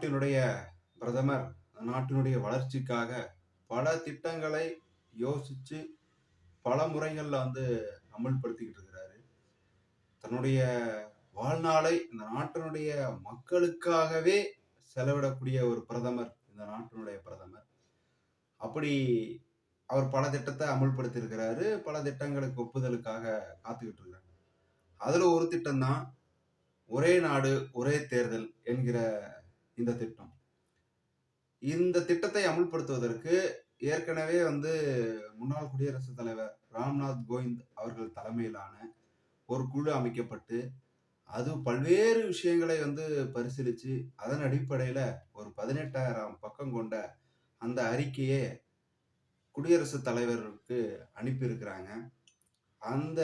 நாட்டினுடைய பிரதமர் நாட்டினுடைய வளர்ச்சிக்காக பல திட்டங்களை யோசித்து பல முறைகளில் வந்து அமல்படுத்திக்கிட்டு இருக்கிறாரு. தன்னுடைய வாழ்நாளை இந்த நாட்டினுடைய மக்களுக்காகவே செலவிடக்கூடிய ஒரு பிரதமர் இந்த நாட்டினுடைய பிரதமர். அப்படி அவர் பல திட்டத்தை அமல்படுத்தியிருக்கிறாரு பல திட்டங்களுக்கு ஒப்புதலுக்காக காத்துக்கிட்டு இருக்காங்க அதில் ஒரு திட்டம் தான் ஒரே நாடு ஒரே தேர்தல் என்கிற இந்த திட்டம். இந்த திட்டத்தை அமுல்படுத்துவதற்கு ஏற்கனவே வந்து முன்னாள் குடியரசுத் தலைவர் ராம்நாத் கோவிந்த் அவர்கள் தலைமையிலான ஒரு குழு அமைக்கப்பட்டு அது பல்வேறு விஷயங்களை வந்து பரிசீலித்து அதன் அடிப்படையில் ஒரு பதினெட்டாயிரம் பக்கம் கொண்ட அந்த அறிக்கையை குடியரசுத் தலைவருக்கு அனுப்பியிருக்கிறாங்க. அந்த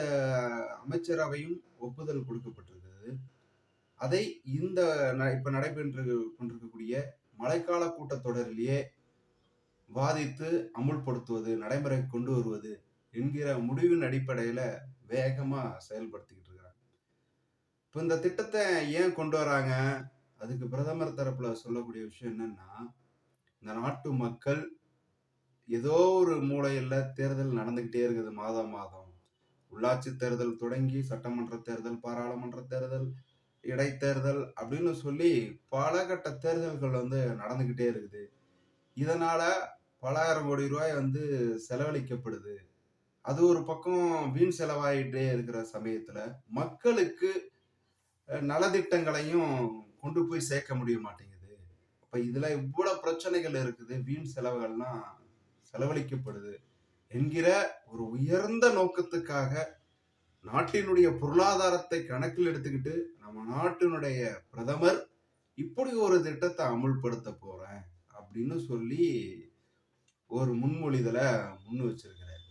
அமைச்சரவையும் ஒப்புதல் கொடுக்கப்பட்டிருக்கிறது. அதை இந்த ந- இப்ப நடைபெற்று கொண்டிருக்கக்கூடிய மழைக்கால கூட்டத்தொடரிலேயே வாதித்து அமுல்படுத்துவது நடைமுறை கொண்டு வருவது என்கிற முடிவின் அடிப்படையில வேகமா செயல்படுத்திக்கிட்டு இருக்கிறாங்க இப்போ இந்த திட்டத்தை ஏன் கொண்டு வராங்க? அதுக்கு பிரதமர் தரப்புல சொல்லக்கூடிய விஷயம் என்னன்னா இந்த நாட்டு மக்கள் ஏதோ ஒரு மூலையில தேர்தல் நடந்துகிட்டே இருக்குது. மாதம் மாதம் உள்ளாட்சி தேர்தல் தொடங்கி சட்டமன்ற தேர்தல் பாராளுமன்ற தேர்தல் இடைத்தேர்தல் அப்படின்னு சொல்லி பல கட்ட தேர்தல்கள் வந்து நடந்துக்கிட்டே இருக்குது. இதனால பலாயிரம் கோடி ரூபாய் வந்து செலவழிக்கப்படுது. அது ஒரு பக்கம் வீண் செலவாயிட்டே இருக்கிற சமயத்துல மக்களுக்கு நலத்திட்டங்களையும் கொண்டு போய் சேர்க்க முடிய மாட்டேங்குது. அப்ப இதுல இவ்வளவு பிரச்சனைகள் இருக்குது. வீண் செலவுகள்லாம் செலவழிக்கப்படுது என்கிற ஒரு உயர்ந்த நோக்கத்துக்காக நாட்டினுடைய பொருளாதாரத்தை கணக்கில் எடுத்துக்கிட்டு நம்ம நாட்டினுடைய பிரதமர் இப்படி ஒரு திட்டத்தை அமுல்படுத்த போறேன் அப்படின்னு சொல்லி ஒரு முன்மொழிதலை முன் வச்சிருக்கிறாரு.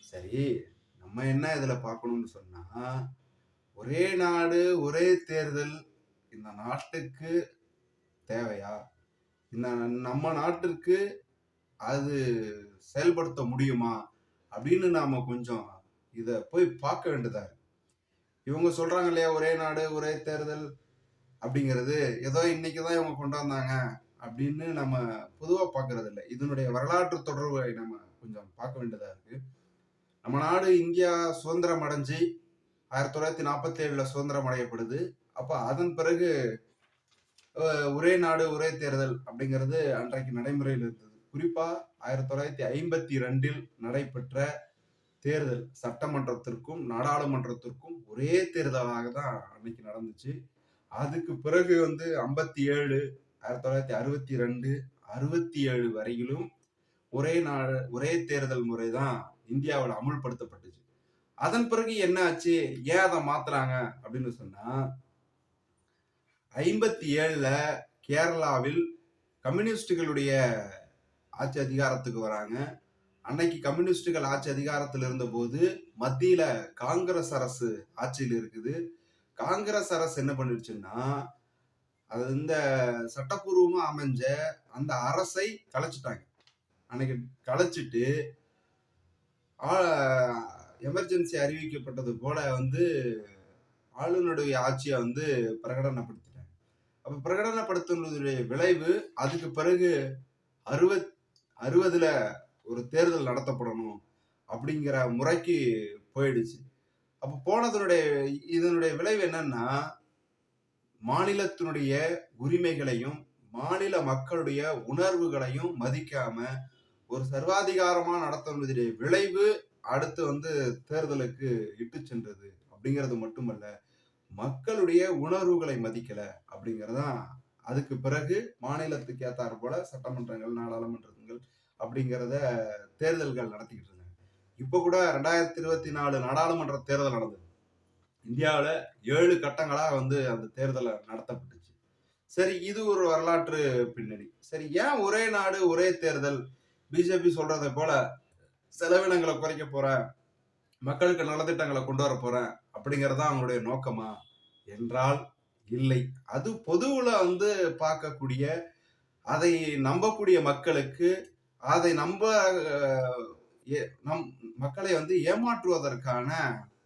சரி நம்ம என்ன இதில் பார்க்கணும்னு சொன்னா ஒரே நாடு ஒரே தேர்தல் இந்த நாட்டுக்கு தேவையா? இந்த நம்ம நாட்டிற்கு அது செயல்படுத்த முடியுமா? அப்படின்னு நாம கொஞ்சம் இதை போய் பார்க்க வேண்டியதா இருக்கு. இவங்க சொல்றாங்க இல்லையா ஒரே நாடு ஒரே தேர்தல் அப்படிங்கிறது ஏதோ இன்னைக்கு தான் இவங்க கொண்டு வந்தாங்க அப்படின்னு நம்ம பொதுவாக பார்க்கறது இல்லை இதனுடைய வரலாற்று தொடர்பை நம்ம கொஞ்சம் பார்க்க வேண்டியதாக இருக்கு. நம்ம நாடு இந்தியா சுதந்திரம் அடைஞ்சு ஆயிரத்தி தொள்ளாயிரத்தி நாற்பத்தி ஏழில் சுதந்திரம் அடையப்படுது. அப்போ அதன் பிறகு ஒரே நாடு ஒரே தேர்தல் அப்படிங்கிறது அன்றைக்கு நடைமுறையில் இருந்தது. குறிப்பாக ஆயிரத்தி தொள்ளாயிரத்தி ஐம்பத்தி ரெண்டில் நடைபெற்ற தேர்தல் சட்டமன்றத்திற்கும் நாடாளுமன்றத்திற்கும் ஒரே தேர்தலாக தான் அன்னைக்கு நடந்துச்சு. அதுக்கு பிறகு வந்து ஐம்பத்தி ஏழு ஆயிரத்தி தொள்ளாயிரத்தி அறுபத்தி ரெண்டு அறுபத்தி ஏழு வரையிலும் ஒரே நாடு ஒரே தேர்தல் முறை தான் இந்தியாவில் அமுல்படுத்தப்பட்டுச்சு. அதன் பிறகு என்ன ஆச்சு? ஏன் அதை மாத்துறாங்க? அப்படின்னு சொன்னா ஐம்பத்தி ஏழுல கேரளாவில் கம்யூனிஸ்டுகளுடைய ஆட்சி அதிகாரத்துக்கு வராங்க. அன்னைக்கு கம்யூனிஸ்டுகள் ஆட்சி அதிகாரத்தில் இருந்தபோது மத்தியில காங்கிரஸ் அரசு ஆட்சியில் இருக்குது. காங்கிரஸ் அரசு என்ன பண்ணிடுச்சுன்னா அது இந்த சட்டப்பூர்வமா அமைஞ்ச அந்த அரசை கலைச்சிட்டாங்க. அன்னைக்கு கலைச்சிட்டு எமர்ஜென்சி அறிவிக்கப்பட்டது போல வந்து ஆளுநருடைய ஆட்சியை வந்து பிரகடனப்படுத்திட்டாங்க. அப்ப பிரகடனப்படுத்துவதுடைய விளைவு அதுக்கு பிறகு அறுபத் அறுபதுல ஒரு தேர்தல் நடத்தப்படணும் அப்படிங்கிற முறைக்கு போயிடுச்சு. அப்போ போனதனுடைய இதனுடைய விளைவு என்னன்னா மாநிலத்தினுடைய உரிமைகளையும் மாநில மக்களுடைய உணர்வுகளையும் மதிக்காம ஒரு சர்வாதிகாரமாக நடத்தினுடைய விளைவு அடுத்து வந்து தேர்தலுக்கு இட்டு சென்றது அப்படிங்கிறது மட்டுமல்ல மக்களுடைய உணர்வுகளை மதிக்கல அப்படிங்கிறதான். அதுக்கு பிறகு மாநிலத்துக்கு ஏத்தாறு போல சட்டமன்றங்கள் நாடாளுமன்றங்கள் அப்படிங்கிறத தேர்தல்கள் நடத்திக்கிட்டு இருந்தாங்க இப்போ கூட ரெண்டாயிரத்தி இருபத்தி நாலு நாடாளுமன்ற தேர்தல் நடந்தது. இந்தியாவில் ஏழு கட்டங்களாக வந்து அந்த தேர்தலை நடத்தப்பட்டுச்சு. சரி இது ஒரு வரலாற்று பின்னணி. சரி ஏன் ஒரே நாடு ஒரே தேர்தல்? பிஜேபி சொல்றதை போல செலவினங்களை குறைக்க போறேன் மக்களுக்கு நலத்திட்டங்களை கொண்டு வர போறேன் தான் அவங்களுடைய நோக்கமா? என்றால் இல்லை. அது பொதுவில் வந்து பார்க்கக்கூடிய அதை நம்பக்கூடிய மக்களுக்கு அதை நம்ப ஏ- நம் மக்களை வந்து ஏமாற்றுவதற்கான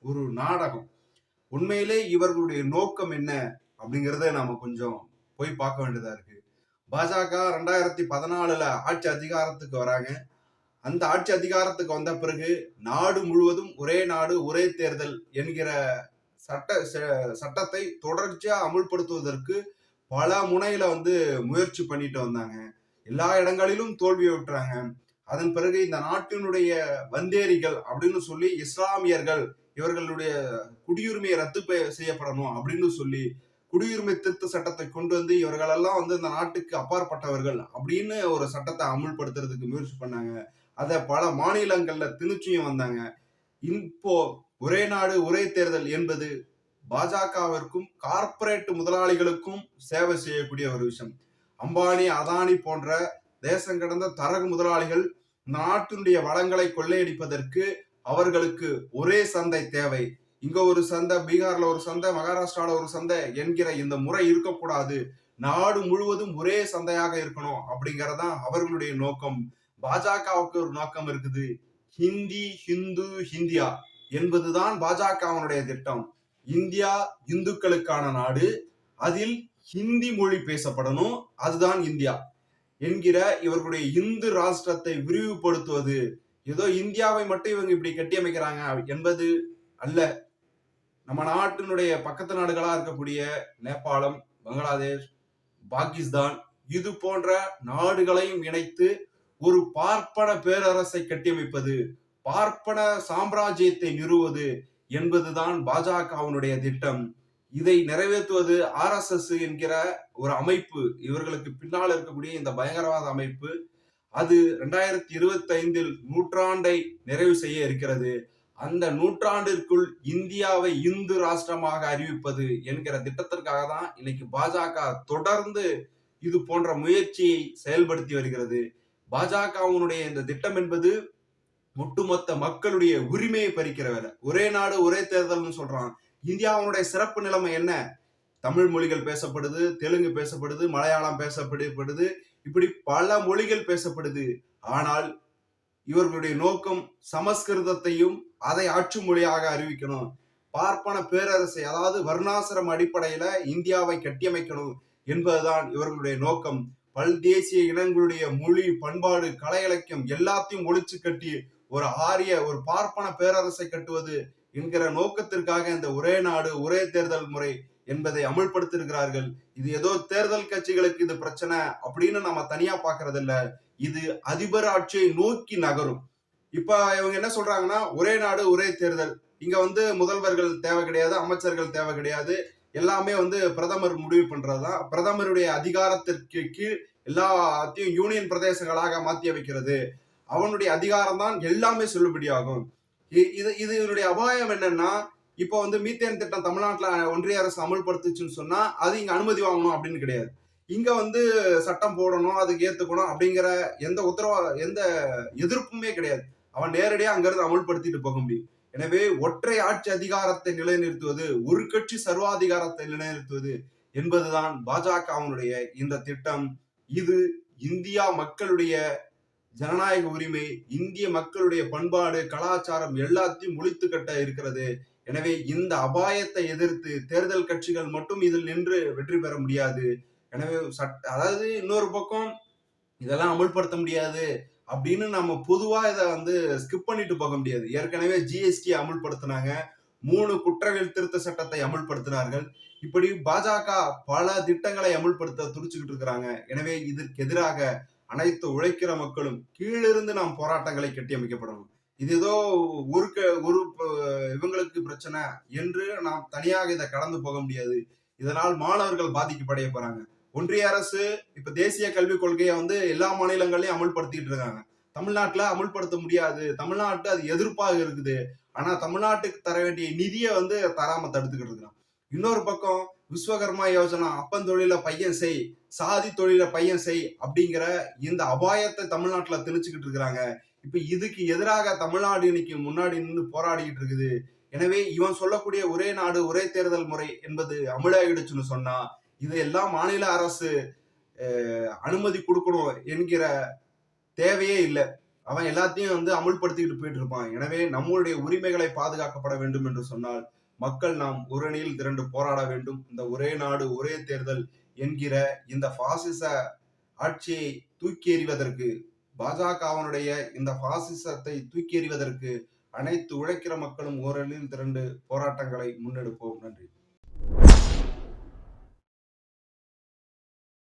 ஒரு நாடகம். உண்மையிலே இவர்களுடைய நோக்கம் என்ன அப்படிங்கிறத நாம கொஞ்சம் போய் பார்க்க வேண்டியதா இருக்கு. பாஜக ரெண்டாயிரத்தி பதினாலுல ஆட்சி அதிகாரத்துக்கு வராங்க. அந்த ஆட்சி அதிகாரத்துக்கு வந்த பிறகு நாடு முழுவதும் ஒரே நாடு ஒரே தேர்தல் என்கிற சட்ட ச- சட்டத்தை தொடர்ச்சியா அமுல்படுத்துவதற்கு பல முனையில வந்து முயற்சி பண்ணிட்டு வந்தாங்க. எல்லா இடங்களிலும் தோல்வியை விட்டுறாங்க. அதன் பிறகு இந்த நாட்டினுடைய வந்தேரிகள் அப்படின்னு சொல்லி இஸ்லாமியர்கள் இவர்களுடைய குடியுரிமையை ரத்து செய்யப்படணும் அப்படின்னு சொல்லி குடியுரிமை திருத்த சட்டத்தை கொண்டு வந்து இவர்களெல்லாம் வந்து இந்த நாட்டுக்கு அப்பாற்பட்டவர்கள் அப்படின்னு ஒரு சட்டத்தை அமுல்படுத்துறதுக்கு முயற்சி பண்ணாங்க. அதை பல மாநிலங்கள்ல திணிச்சியும் வந்தாங்க. இப்போ ஒரே நாடு ஒரே தேர்தல் என்பது பாஜகவிற்கும் கார்ப்பரேட் முதலாளிகளுக்கும் சேவை செய்யக்கூடிய ஒரு விஷயம். அம்பானி அதானி போன்ற தேசம் கடந்த தரகு முதலாளிகள் நாட்டினுடைய வளங்களை கொள்ளையடிப்பதற்கு அவர்களுக்கு ஒரே சந்தை தேவை. இங்க ஒரு சந்தை பீகார்ல ஒரு சந்தை மகாராஷ்டிரால ஒரு சந்தை என்கிற இந்த முறை இருக்கக்கூடாது. நாடு முழுவதும் ஒரே சந்தையாக இருக்கணும் அப்படிங்கறதான் அவர்களுடைய நோக்கம். பாஜகவுக்கு ஒரு நோக்கம் இருக்குது. ஹிந்தி ஹிந்து ஹிந்தியா என்பதுதான் பாஜகவினுடைய திட்டம். இந்தியா இந்துக்களுக்கான நாடு. அதில் ஹிந்தி மொழி பேசப்படணும். அதுதான் இந்தியா. என்கிற இவர்களுடைய இந்து ராஷ்டிரத்தை விரிவுபடுத்துவது. ஏதோ இந்தியாவை மட்டும் இவங்க இப்படி கட்டியமைக்கிறாங்க என்பது அல்ல. நம்ம நாட்டினுடைய பக்கத்து நாடுகளா இருக்கக்கூடிய நேபாளம் பங்களாதேஷ் பாகிஸ்தான் இது போன்ற நாடுகளையும் இணைத்து ஒரு பார்ப்பன பேரரசை கட்டியமைப்பது பார்ப்பன சாம்ராஜ்யத்தை நிறுவது என்பதுதான் பாஜகவினுடைய திட்டம். இதை நிறைவேற்றுவது ஆர்எஸ்எஸ் என்கிற ஒரு அமைப்பு இவர்களுக்கு பின்னால் இருக்கக்கூடிய இந்த பயங்கரவாத அமைப்பு அது ரெண்டாயிரத்தி இருபத்தி ஐந்தில் நூற்றாண்டை நிறைவு செய்ய இருக்கிறது. அந்த நூற்றாண்டிற்குள் இந்தியாவை இந்து ராஷ்டிரமாக அறிவிப்பது என்கிற திட்டத்திற்காக தான் இன்னைக்கு பாஜக தொடர்ந்து இது போன்ற முயற்சியை செயல்படுத்தி வருகிறது. பாஜகவினுடைய இந்த திட்டம் என்பது ஒட்டுமொத்த மக்களுடைய உரிமையை பறிக்கிற வேலை. ஒரே நாடு ஒரே தேர்தல்னு சொல்றான். இந்தியாவுடைய சிறப்பு நிலைமை என்ன? தமிழ் மொழிகள் பேசப்படுது தெலுங்கு பேசப்படுது மலையாளம் பேசப்படுது இப்படி பல மொழிகள் பேசப்படுது. ஆனால் இவர்களுடைய நோக்கம் சமஸ்கிருதத்தையும் அதை ஆட்சி மொழியாக அறிவிக்கணும். பார்ப்பன பேரரசை அதாவது வர்ணாசிரம் அடிப்படையில இந்தியாவை கட்டியமைக்கணும் என்பதுதான் இவர்களுடைய நோக்கம். பல்தேசிய இனங்களுடைய மொழி பண்பாடு கலை இலக்கியம் எல்லாத்தையும் ஒழிச்சு கட்டி ஒரு ஆரிய ஒரு பார்ப்பன பேரரசை கட்டுவது என்கிற நோக்கத்திற்காக இந்த ஒரே நாடு ஒரே தேர்தல் முறை என்பதை அமல்படுத்திருக்கிறார்கள் இது ஏதோ தேர்தல் கட்சிகளுக்கு இது பிரச்சனை அப்படின்னு நம்ம தனியா பாக்குறது இல்ல இது அதிபர் ஆட்சியை நோக்கி நகரும். இப்ப இவங்க என்ன சொல்றாங்கன்னா ஒரே நாடு ஒரே தேர்தல். இங்க வந்து முதல்வர்கள் தேவை கிடையாது அமைச்சர்கள் தேவை கிடையாது. எல்லாமே வந்து பிரதமர் முடிவு பண்றதுதான். பிரதமருடைய அதிகாரத்திற்கு கீழ் எல்லாத்தையும் யூனியன் பிரதேசங்களாக மாத்தி அமைக்கிறது. அவனுடைய அதிகாரம் தான் எல்லாமே செல்லுபடியாகும். இது இது இதனுடைய அபாயம் என்னன்னா இப்போ வந்து மீத்தேன் திட்டம் தமிழ்நாட்டில் ஒன்றிய அரசு அமல்படுத்துச்சுன்னு சொன்னா அது இங்க அனுமதி வாங்கணும் அப்படின்னு கிடையாது. இங்க வந்து சட்டம் போடணும் அதுக்கு ஏத்துக்கணும் அப்படிங்கிற எந்த உத்தரவா எந்த எதிர்ப்புமே கிடையாது. அவன் நேரடியாக அங்கிருந்து அமல்படுத்திட்டு போக முடியும். எனவே ஒற்றை ஆட்சி அதிகாரத்தை நிலைநிறுத்துவது ஒரு கட்சி சர்வாதிகாரத்தை நிலைநிறுத்துவது என்பதுதான் பாஜகவினுடைய இந்த திட்டம். இது இந்தியா மக்களுடைய ஜனநாயக உரிமை இந்திய மக்களுடைய பண்பாடு கலாச்சாரம் எல்லாத்தையும் ஒழித்து கட்ட இருக்கிறது. எனவே இந்த அபாயத்தை எதிர்த்து தேர்தல் கட்சிகள் மட்டும் இதில் நின்று வெற்றி பெற முடியாது. எனவே சட்ட அதாவது இன்னொரு பக்கம் இதெல்லாம் அமல்படுத்த முடியாது அப்படின்னு நம்ம பொதுவா இதை வந்து ஸ்கிப் பண்ணிட்டு போக முடியாது. ஏற்கனவே ஜிஎஸ்டி அமுல்படுத்தினாங்க. மூணு குற்றவியல் திருத்த சட்டத்தை அமுல்படுத்தினார்கள். இப்படி பாஜக பல திட்டங்களை அமுல்படுத்த துடிச்சுக்கிட்டு இருக்கிறாங்க. எனவே இதற்கு எதிராக அனைத்து உழைக்கிற மக்களும் கீழிருந்து நாம் போராட்டங்களை கட்டியமைக்கப்படணும். இது ஏதோ ஒரு க- ஒரு இவங்களுக்கு பிரச்சனை என்று நாம் தனியாக இதை கடந்து போக முடியாது. இதனால் மாணவர்கள் பாதிக்கப்படைய போறாங்க. ஒன்றிய அரசு இப்ப தேசிய கல்விக் கொள்கையை வந்து எல்லா மாநிலங்களையும் அமல்படுத்திட்டு இருக்காங்க. தமிழ்நாட்டுல அமுல்படுத்த முடியாது. தமிழ்நாட்டு அது எதிர்ப்பாக இருக்குது. ஆனா தமிழ்நாட்டுக்கு தர வேண்டிய நிதியை வந்து தராம தடுத்துக்கிட்டு இருக்கிறான். இன்னொரு பக்கம் விஸ்வகர்மா யோஜனா அப்பன் தொழில பையன் செய் சாதி தொழில பையன் செய் அப்படிங்கிற இந்த அபாயத்தை தமிழ்நாட்டுல திணிச்சுக்கிட்டு இருக்கிறாங்க. இப்ப இதுக்கு எதிராக தமிழ்நாடு இன்னைக்கு முன்னாடி நின்று போராடிக்கிட்டு இருக்குது. எனவே இவன் சொல்லக்கூடிய ஒரே நாடு ஒரே தேர்தல் முறை என்பது அமலாகிடுச்சுன்னு சொன்னா இது எல்லாம் மாநில அரசு அனுமதி கொடுக்கணும் என்கிற தேவையே இல்லை. அவன் எல்லாத்தையும் வந்து அமுல்படுத்திக்கிட்டு போயிட்டு இருப்பான். எனவே நம்மளுடைய உரிமைகளை பாதுகாக்கப்பட வேண்டும் என்று சொன்னால் மக்கள் நாம் உரணியில் திரண்டு போராட வேண்டும். இந்த ஒரே நாடு ஒரே தேர்தல் என்கிற இந்த பாசிச ஆட்சியை தூக்கி எறிவதற்கு பாஜகவினுடைய இந்த பாசிசத்தை தூக்கி எறிவதற்கு அனைத்து உழைக்கிற மக்களும் ஓரணியில் திரண்டு போராட்டங்களை முன்னெடுப்போம். நன்றி.